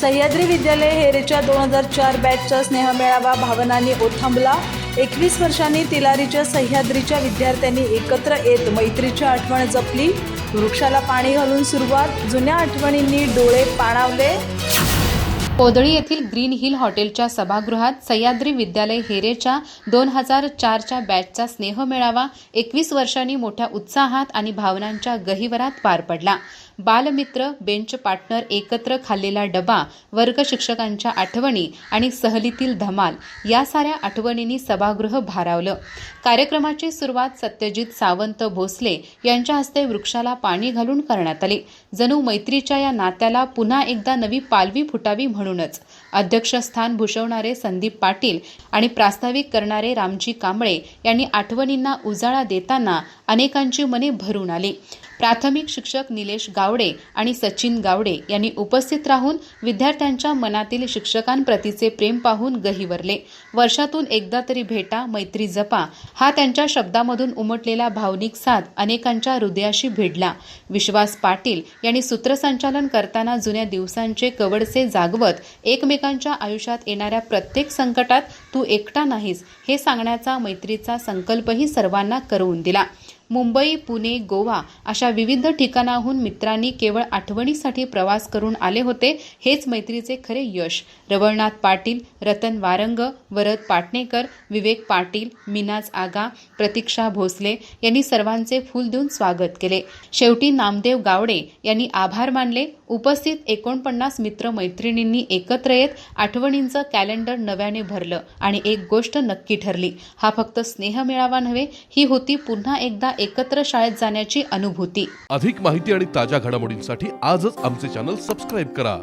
सह्याद्री विद्यालय हेरेच्या दोन हजार चार बॅचचा स्नेहमेळावा भावनांनी ओथंबला. एकवीस वर्षांनी तिलारीच्या सह्याद्रीच्या विद्यार्थ्यांनी एकत्र येत मैत्रीची आठवण जपली. वृक्षाला पाणी घालून सुरुवात जुन्या आठवणींनी डोळे पाणावले. कोदळी येथील ग्रीन हिल हॉटेलच्या सभागृहात सह्याद्री विद्यालय हेरेच्या दोन हजार चारच्या बॅचचा स्नेहमेळावा एकवीस वर्षांनी मोठ्या उत्साहात आणि भावनांच्या गहिवरात पार पडला. बालमित्र बेंच पार्टनर एकत्र खाल्लेला डबा वर्ग शिक्षकांच्या आठवणी आणि सहलीतील धमाल या साऱ्या आठवणींनी सभागृह भारावलं. कार्यक्रमाची सुरुवात सत्यजित सावंत भोसले यांच्या हस्ते वृक्षाला पाणी घालून करण्यात आले. जणू मैत्रीच्या या नात्याला पुन्हा एकदा नवी पालवी फुटावी म्हणूनच. अध्यक्षस्थान भूषवणारे संदीप पाटील आणि प्रास्ताविक करणारे रामजी कांबळे यांनी आठवणींना उजाळा देताना अनेकांची मने भरून आली. प्राथमिक शिक्षक निलेश गावडे आणि सचिन गावडे यांनी उपस्थित राहून विद्यार्थ्यांच्या मनातील शिक्षकांप्रतीचे प्रेम पाहून गहिवरले वर्षातून एकदा तरी भेटा मैत्री जपा हा त्यांच्या शब्दामधून उमटलेला भावनिक साथ अनेकांच्या हृदयाशी भिडला. विश्वास पाटील यांनी सूत्रसंचालन करताना जुन्या दिवसांचे कवडसे जागवत एकमेकांच्या आयुष्यात येणाऱ्या प्रत्येक संकटात तू एकटा नाहीस हे सांगण्याचा मैत्रीचा संकल्पही सर्वांना करवून दिला. मुंबई पुणे गोवा अशा विविध ठिकाणाहून मित्रांनी केवळ आठवणीसाठी प्रवास करून आले होते हेच मैत्रीचे खरे यश. रवळनाथ पाटील रतन वारंग वरद पाटणेकर विवेक पाटील मिनाज आगा प्रतीक्षा भोसले यांनी सर्वांचे फूल देऊन स्वागत केले. शेवटी नामदेव गावडे यांनी आभार मानले उपस्थित एकोणपन्नास मित्र मैत्रिणींनी एकत्र येत आठवणींचं कॅलेंडर नव्याने भरलं आणि एक गोष्ट नक्की ठरली. हा फक्त स्नेह मिळावा नव्हे ही होती पुन्हा एकदा एकत्र शाळेत जाण्याची अनुभूती. अधिक माहिती आणि ताज्या घडामोडींसाठी आजच आमचे चॅनल सबस्क्राईब करा.